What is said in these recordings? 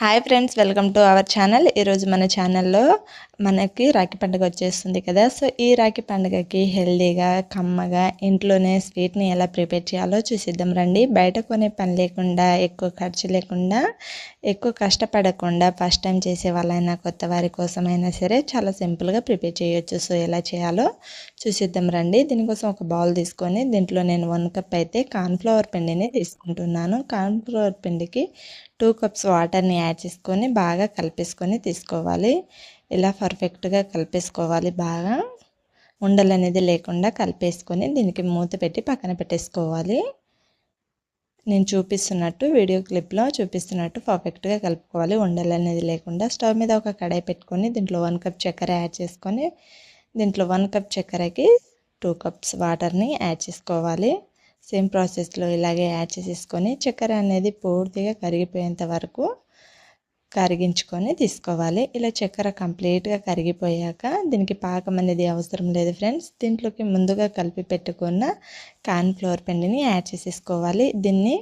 Hi friends welcome to our channel. ఈరోజు మన ఛానల్లో మనకి రాఖీ పండుగ వచ్చేస్తుంది కదా. సో ఈ రాఖీ పండుగకి హెల్దీగా కమ్మగా ఇంట్లోనే స్వీట్ని ఎలా ప్రిపేర్ చేయాలో చూసిద్దాం రండి. బయట కొనే పని లేకుండా ఎక్కువ ఖర్చు లేకుండా ఎక్కువ కష్టపడకుండా ఫస్ట్ టైం చేసే వాళ్ళైనా కొత్త వారి కోసమైనా సరే చాలా సింపుల్గా ప్రిపేర్ చేయొచ్చు. సో ఎలా చేయాలో చూసిద్దాం రండి. దీనికోసం ఒక బౌల్ తీసుకొని దీంట్లో నేను వన్ కప్ అయితే కార్న్ఫ్లవర్ పిండిని తీసుకుంటున్నాను. కార్న్ఫ్లవర్ పిండికి టూ కప్స్ వాటర్ని యాడ్ చేసుకొని బాగా కలిపేసుకొని తీసుకోవాలి. ఇలా పర్ఫెక్ట్గా కలిపేసుకోవాలి బాగా. ఉండలు అనేది లేకుండా కలిపేసుకొని దీనికి మూత పెట్టి పక్కన పెట్టేసుకోవాలి. నేను చూపిస్తున్నట్టు వీడియో క్లిప్లో చూపిస్తున్నట్టు పర్ఫెక్ట్గా కలుపుకోవాలి. ఉండలు అనేది లేకుండా స్టవ్ మీద ఒక కడాయి పెట్టుకొని దీంట్లో వన్ కప్ చక్కెర యాడ్ చేసుకొని దీంట్లో వన్ కప్ చక్కెరకి టూ కప్స్ వాటర్ని యాడ్ చేసుకోవాలి. సేమ్ ప్రాసెస్లో ఇలాగే యాడ్ చేసేసుకొని చక్కెర అనేది పూర్తిగా కరిగిపోయేంత వరకు కరిగించుకొని తీసుకోవాలి. ఇలా చక్కెర కంప్లీట్గా కరిగిపోయాక దీనికి పాకం అనేది అవసరం లేదు ఫ్రెండ్స్. దీంట్లోకి ముందుగా కలిపి పెట్టుకున్న కార్న్ఫ్లవర్ పిండిని యాడ్ చేసేసుకోవాలి. దీన్ని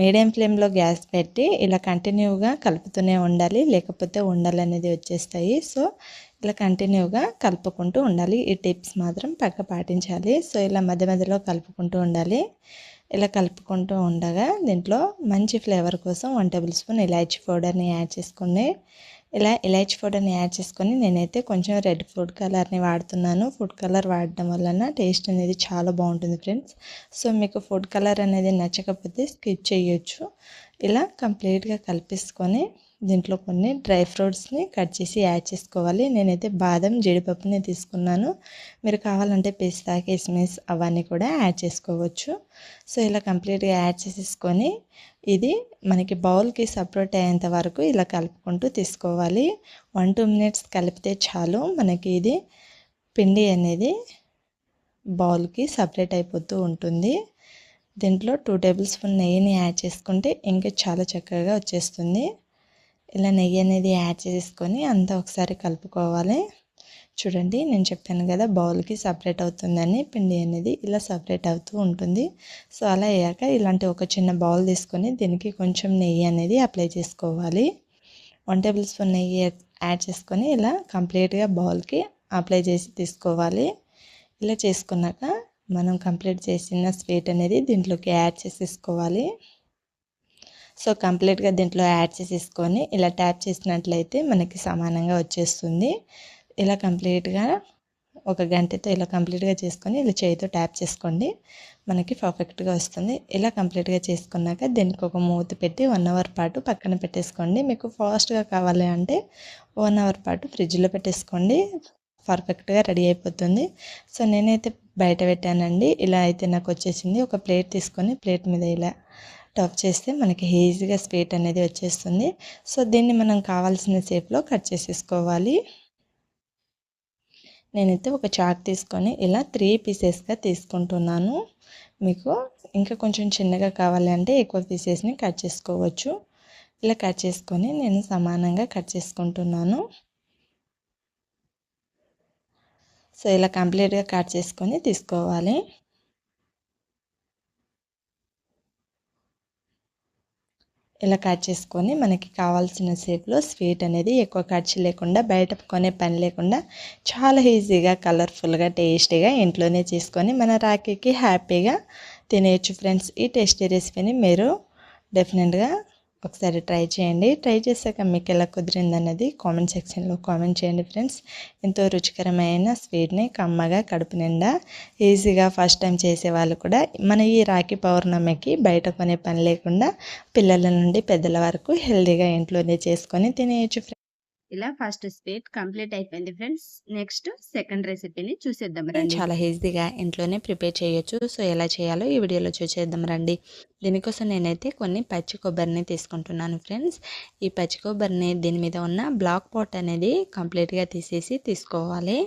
మీడియం ఫ్లేమ్లో గ్యాస్ పెట్టి ఇలా కంటిన్యూగా కలుపుతూనే ఉండాలి. లేకపోతే ఉండాలి అనేది వచ్చేస్తాయి. సో ఇలా కంటిన్యూగా కలుపుకుంటూ ఉండాలి. ఈ టిప్స్ మాత్రం పక్క పాటించాలి సో ఇలా మధ్య మధ్యలో కలుపుకుంటూ ఉండాలి. ఇలా కలుపుకుంటూ ఉండగా దీంట్లో మంచి ఫ్లేవర్ కోసం వన్ టేబుల్ స్పూన్ ఇలాచీ పౌడర్ని యాడ్ చేసుకుని ఇలా ఇలాచి పౌడర్ని యాడ్ చేసుకొని నేనైతే కొంచెం రెడ్ ఫుడ్ కలర్ని వాడుతున్నాను. ఫుడ్ కలర్ వాడడం వలన టేస్ట్ అనేది చాలా బాగుంటుంది ఫ్రెండ్స్. సో మీకు ఫుడ్ కలర్ అనేది నచ్చకపోతే స్కిప్ చేయొచ్చు. ఇలా కంప్లీట్గా కలిపేసుకొని దీంట్లో కొన్ని డ్రై ఫ్రూట్స్ని కట్ చేసి యాడ్ చేసుకోవాలి. నేనైతే బాదం జీడిపప్పుని తీసుకున్నాను. మీరు కావాలంటే పిస్తా కిస్మిస్ అవన్నీ కూడా యాడ్ చేసుకోవచ్చు. సో ఇలా కంప్లీట్గా యాడ్ చేసేసుకొని ఇది మనకి బౌల్కి సపరేట్ అయ్యేంత వరకు ఇలా కలుపుకుంటూ తీసుకోవాలి. వన్ టూ మినిట్స్ కలిపితే చాలు మనకి ఇది పిండి అనేది బౌల్కి సపరేట్ అయిపోతూ ఉంటుంది. దీంట్లో టూ టేబుల్ స్పూన్ నెయ్యిని యాడ్ చేసుకుంటే ఇంకా చాలా చక్కగా వచ్చేస్తుంది. ఇలా నెయ్యి అనేది యాడ్ చేసుకొని అంతా ఒకసారి కలుపుకోవాలి. చూడండి నేను చెప్పాను కదా బౌల్కి సపరేట్ అవుతుందని పిండి అనేది ఇలా సపరేట్ అవుతూ ఉంటుంది. సో అలా అయ్యాక ఇలాంటి ఒక చిన్న బౌల్ తీసుకొని దీనికి కొంచెం నెయ్యి అనేది అప్లై చేసుకోవాలి. వన్ టేబుల్ స్పూన్ నెయ్యి యాడ్ చేసుకొని ఇలా కంప్లీట్గా బౌల్కి అప్లై చేసి తీసుకోవాలి. ఇలా చేసుకున్నాక మనం కంప్లీట్ చేసిన స్వీట్ అనేది దీంట్లోకి యాడ్ చేసేసుకోవాలి. సో కంప్లీట్గా దీంట్లో యాడ్ చేసేసుకొని ఇలా ట్యాప్ చేసినట్లయితే మనకి సమానంగా వచ్చేస్తుంది. ఇలా కంప్లీట్గా ఒక గంటతో ఇలా కంప్లీట్గా చేసుకొని ఇలా చేయితో ట్యాప్ చేసుకోండి. మనకి పర్ఫెక్ట్గా వస్తుంది. ఇలా కంప్లీట్గా చేసుకున్నాక దీనికి ఒక మూత పెట్టి వన్ అవర్ పాటు పక్కన పెట్టేసుకోండి. మీకు ఫాస్ట్గా కావాలి అంటే వన్ అవర్ పాటు ఫ్రిడ్జ్లో పెట్టేసుకోండి. పర్ఫెక్ట్గా రెడీ అయిపోతుంది. సో నేనైతే బయట పెట్టానండి. ఇలా అయితే నాకు వచ్చేసింది. ఒక ప్లేట్ తీసుకొని ప్లేట్ మీద ఇలా టఫ్ చేస్తే మనకి ఈజీగా స్వీట్ అనేది వచ్చేస్తుంది. సో దీన్ని మనం కావాల్సిన షేప్లో కట్ చేసేసుకోవాలి. నేనైతే ఒక చార్ట్ తీసుకొని ఇలా త్రీ పీసెస్గా తీసుకుంటున్నాను. మీకు ఇంకా కొంచెం చిన్నగా కావాలి అంటే ఎక్కువ పీసెస్ని కట్ చేసుకోవచ్చు. ఇలా కట్ చేసుకొని నేను సమానంగా కట్ చేసుకుంటున్నాను. సో ఇలా కంప్లీట్గా కట్ చేసుకొని తీసుకోవాలి. ఇలా కట్ చేసుకొని మనకి కావాల్సిన షేప్లో స్వీట్ అనేది ఎక్కువ ఖర్చు లేకుండా బయట కొనే పని లేకుండా చాలా ఈజీగా కలర్ఫుల్గా టేస్టీగా ఇంట్లోనే చేసుకొని మన రాఖీకి హ్యాపీగా తినేయచ్చు. ఫ్రెండ్స్ ఈ టేస్టీ రెసిపీని మీరు డెఫినెట్గా ఒకసారి ట్రై చేయండి. ట్రై చేశాక మీకు ఎలా కుదిరింది అన్నది కామెంట్ సెక్షన్లో కామెంట్ చేయండి ఫ్రెండ్స్. ఎంతో రుచికరమైన స్వీట్ని కమ్మగా కడుపు నిండా ఈజీగా ఫస్ట్ టైం చేసే వాళ్ళు కూడా మన ఈ రాఖీ పౌర్ణమికి బయట కొనే పని లేకుండా పిల్లల నుండి పెద్దల వరకు హెల్తీగా ఇంట్లోనే చేసుకొని తినేయచ్చు ఇలా ఫస్ట్ స్వీట్ కంప్లీట్ అయిపోయింది ఫ్రెండ్స్. నెక్స్ట్ సెకండ్ రెసిపీని చూసేద్దాం రండి. చాలా ఈజీగా ఇంట్లోనే ప్రిపేర్ చేయొచ్చు. సో ఎలా చేయాలో ఈ వీడియోలో చూసేద్దాం రండి. దీనికోసం నేనైతే కొన్ని పచ్చి కొబ్బరిని తీసుకుంటున్నాను ఫ్రెండ్స్. ఈ పచ్చి కొబ్బరిని దీని మీద ఉన్న బ్లాక్ పాట్ అనేది కంప్లీట్గా తీసేసి తీసుకోవాలి.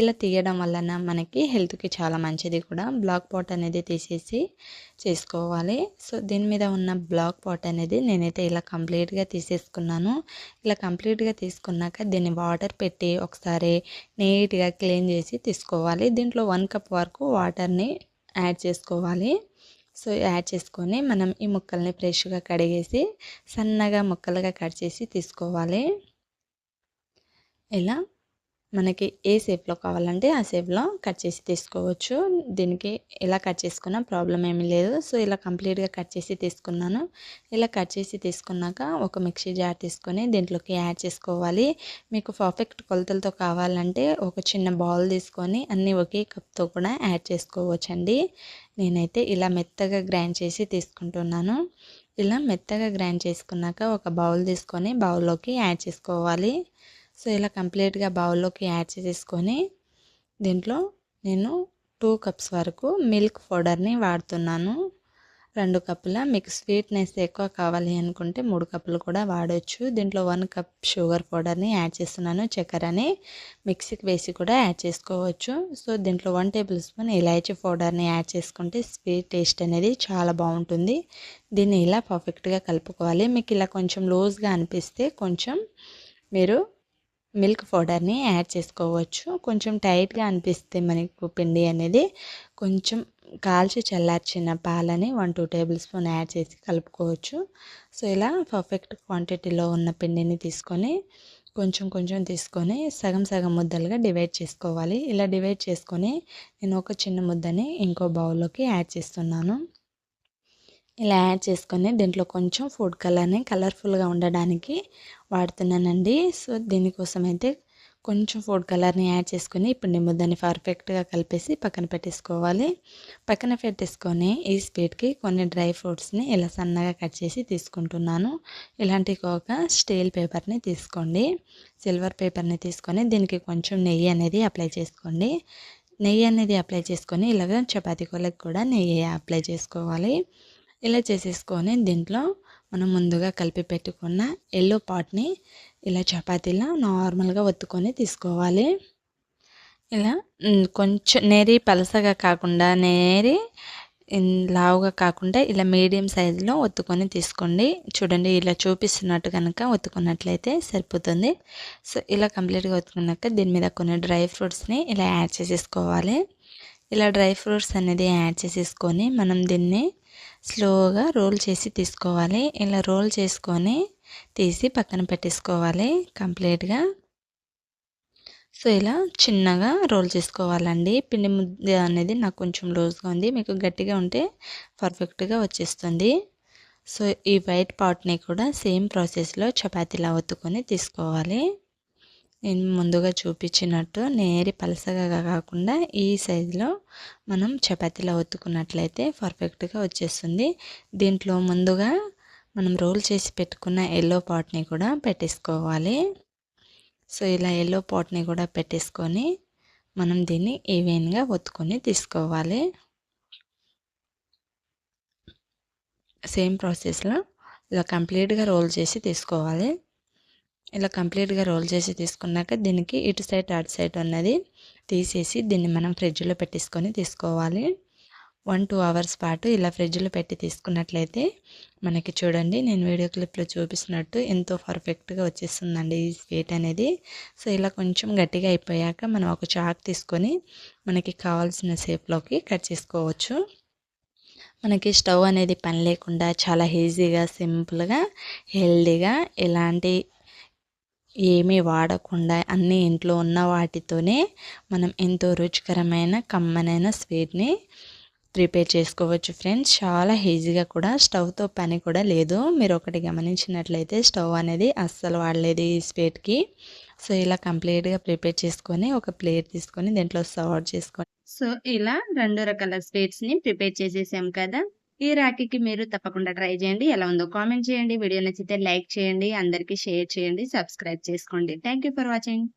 ఇలా తీయడం వలన మనకి హెల్త్కి చాలా మంచిది కూడా. బ్లాక్ పాట్ అనేది తీసేసి చేసుకోవాలి. సో దీని మీద ఉన్న బ్లాక్ పాట్ అనేది నేనైతే ఇలా కంప్లీట్గా తీసేసుకున్నాను. ఇలా కంప్లీట్గా తీసుకున్నాక దీన్ని వాటర్ పెట్టి ఒకసారి నీట్గా క్లీన్ చేసి తీసుకోవాలి. దీంట్లో వన్ కప్ వరకు వాటర్ని యాడ్ చేసుకోవాలి. సో యాడ్ చేసుకొని మనం ఈ ముక్కల్ని ఫ్రెష్గా కడిగేసి సన్నగా ముక్కలుగా కట్ చేసి తీసుకోవాలి. ఇలా మనకి ఏ షేప్లో కావాలంటే ఆ షేప్లో కట్ చేసి తీసుకోవచ్చు. దీనికి ఇలా కట్ చేసుకున్నా ప్రాబ్లం ఏమీ లేదు. సో ఇలా కంప్లీట్గా కట్ చేసి తీసుకున్నాను. ఇలా కట్ చేసి తీసుకున్నాక ఒక మిక్సీ జార్ తీసుకొని దీంట్లోకి యాడ్ చేసుకోవాలి. మీకు పర్ఫెక్ట్ కొలతలతో కావాలంటే ఒక చిన్న బౌల్ తీసుకొని అన్నీ ఒకే కప్తో కూడా యాడ్ చేసుకోవచ్చండి. నేనైతే ఇలా మెత్తగా గ్రైండ్ చేసి తీసుకుంటున్నాను. ఇలా మెత్తగా గ్రైండ్ చేసుకున్నాక ఒక బౌల్ తీసుకొని బౌల్లోకి యాడ్ చేసుకోవాలి. సో ఇలా కంప్లీట్గా బౌల్లోకి యాడ్ చేసేసుకొని దీంట్లో నేను టూ కప్స్ వరకు మిల్క్ పౌడర్ని వాడుతున్నాను. రెండు కప్పుల మీకు స్వీట్నెస్ ఎక్కువ కావాలి అనుకుంటే మూడు కప్పులు కూడా వాడవచ్చు దీంట్లో వన్ కప్ షుగర్ పౌడర్ని యాడ్ చేస్తున్నాను. చక్కెరని మిక్సీకి వేసి కూడా యాడ్ చేసుకోవచ్చు. సో దీంట్లో వన్ టేబుల్ స్పూన్ ఇలాచీ పౌడర్ని యాడ్ చేసుకుంటే స్వీట్ టేస్ట్ అనేది చాలా బాగుంటుంది. దీన్ని ఇలా పర్ఫెక్ట్గా కలుపుకోవాలి. మీకు ఇలా కొంచెం లూజ్గా అనిపిస్తే కొంచెం మీరు మిల్క్ పౌడర్ని యాడ్ చేసుకోవచ్చు. కొంచెం టైట్గా అనిపిస్తే మనకు పిండి అనేది కొంచెం కాల్చి చల్లార్చిన పాలని one two tablespoon add చేసి కలుపుకోవచ్చు. సో ఇలా పర్ఫెక్ట్ క్వాంటిటీలో ఉన్న పిండిని తీసుకొని కొంచెం కొంచెం తీసుకొని సగం సగం ముద్దలుగా డివైడ్ చేసుకోవాలి. ఇలా డివైడ్ చేసుకొని నేను ఒక చిన్న ముద్దని ఇంకో బౌల్లోకి యాడ్ చేస్తున్నాను. ఇలా యాడ్ చేసుకొని దీంట్లో కొంచెం ఫుడ్ కలర్ని కలర్ఫుల్గా ఉండడానికి వాడుతున్నానండి. సో దీనికోసం అయితే కొంచెం ఫుడ్ కలర్ని యాడ్ చేసుకొని ఇప్పుడు ముద్దని పర్ఫెక్ట్గా కలిపేసి పక్కన పెట్టేసుకోవాలి. పక్కన పెట్టేసుకొని ఈ స్వీట్కి కొన్ని డ్రై ఫ్రూట్స్ని ఇలా సన్నగా కట్ చేసి తీసుకుంటున్నాను. ఇలాంటి ఒక స్టీల్ పేపర్ని తీసుకోండి. సిల్వర్ పేపర్ని తీసుకొని దీనికి కొంచెం నెయ్యి అనేది అప్లై చేసుకోండి. నెయ్యి అనేది అప్లై చేసుకొని ఇలాగ చపాతీ కొలకు కూడా నెయ్యి అప్లై చేసుకోవాలి. ఇలా చేసేసుకొని దీంట్లో మనం ముందుగా కలిపి పెట్టుకున్న ఎల్లో పాట్ని ఇలా చపాతీలా నార్మల్గా ఒత్తుకొని తీసుకోవాలి. ఇలా కొంచెం నేరి పలసగా కాకుండా నేరి లావుగా కాకుండా ఇలా మీడియం సైజులో ఒత్తుకొని తీసుకోండి. చూడండి ఇలా చూపిస్తున్నట్టు కనుక ఒత్తుకున్నట్లయితే సరిపోతుంది. సో ఇలా కంప్లీట్గా ఒత్తుకున్నాక దీని మీద కొన్ని డ్రై ఫ్రూట్స్ని ఇలా యాడ్ చేసేసుకోవాలి. ఇలా డ్రై ఫ్రూట్స్ అనేది యాడ్ చేసేసుకొని మనం దీన్ని స్లోగా రోల్ చేసి తీసుకోవాలి. ఇలా రోల్ చేసుకొని తీసి పక్కన పెట్టేసుకోవాలి కంప్లీట్గా. సో ఇలా చిన్నగా రోల్ చేసుకోవాలండి. పిండి ముద్ద అనేది నాకు కొంచెం లూజ్గా ఉంది. మీకు గట్టిగా ఉంటే పర్ఫెక్ట్గా వచ్చేస్తుంది. సో ఈ వైట్ పాట్ని కూడా సేమ్ ప్రాసెస్లో చపాతీలా ఒత్తుకొని తీసుకోవాలి. నేను ముందుగా చూపించినట్టు నేరి పలసగా కాకుండా ఈ సైజులో మనం చపాతీలో ఒత్తుకున్నట్లయితే పర్ఫెక్ట్గా వచ్చేస్తుంది. దీంట్లో ముందుగా మనం రోల్ చేసి పెట్టుకున్న ఎల్లో పాట్ని కూడా పెట్టేసుకోవాలి. సో ఇలా ఎల్లో పాట్ని కూడా పెట్టేసుకొని మనం దీన్ని ఈవెన్గా ఒత్తుకొని తీసుకోవాలి. సేమ్ ప్రాసెస్లో ఇలా కంప్లీట్గా రోల్ చేసి తీసుకోవాలి. ఇలా కంప్లీట్గా రోల్ చేసి తీసుకున్నాక దీనికి ఇటు సైడ్ అటు సైడ్ ఉన్నది తీసేసి దీన్ని మనం ఫ్రిడ్జ్లో పెట్టేసుకొని తీసుకోవాలి. వన్ టూ అవర్స్ పాటు ఇలా ఫ్రిడ్జ్లో పెట్టి తీసుకున్నట్లయితే మనకి చూడండి నేను వీడియో క్లిప్లో చూపిస్తున్నట్టు ఎంతో పర్ఫెక్ట్గా వచ్చేస్తుందండి ఈ స్వీట్ అనేది. సో ఇలా కొంచెం గట్టిగా అయిపోయాక మనం ఒక చాక్ తీసుకొని మనకి కావాల్సిన షేప్లోకి కట్ చేసుకోవచ్చు. మనకి స్టవ్ అనేది పని లేకుండా చాలా ఈజీగా సింపుల్గా హెల్దీగా ఎలాంటి ఏమీ వాడకుండా అన్నీ ఇంట్లో ఉన్న వాటితోనే మనం ఎంతో రుచికరమైన కమ్మనైన స్వీట్ని ప్రిపేర్ చేసుకోవచ్చు ఫ్రెండ్స్. చాలా ఈజీగా కూడా స్టవ్తో పని కూడా లేదు. మీరు ఒకటి గమనించినట్లయితే స్టవ్ అనేది అస్సలు వాడలేదు ఈ స్వీట్కి. సో ఇలా కంప్లీట్గా ప్రిపేర్ చేసుకొని ఒక ప్లేట్ తీసుకొని దీంట్లో సర్వ్ చేసుకొని సో ఇలా రెండు రకాల స్వీట్స్ని ప్రిపేర్ చేసేసాం కదా. ఈ రాఖీకి మీరు తప్పకుండా ట్రై చేయండి. ఎలా ఉందో కామెంట్ చేయండి. వీడియో నచ్చితే లైక్ చేయండి. అందరికీ షేర్ చేయండి. సబ్స్క్రైబ్ చేసుకోండి. Thank for watching.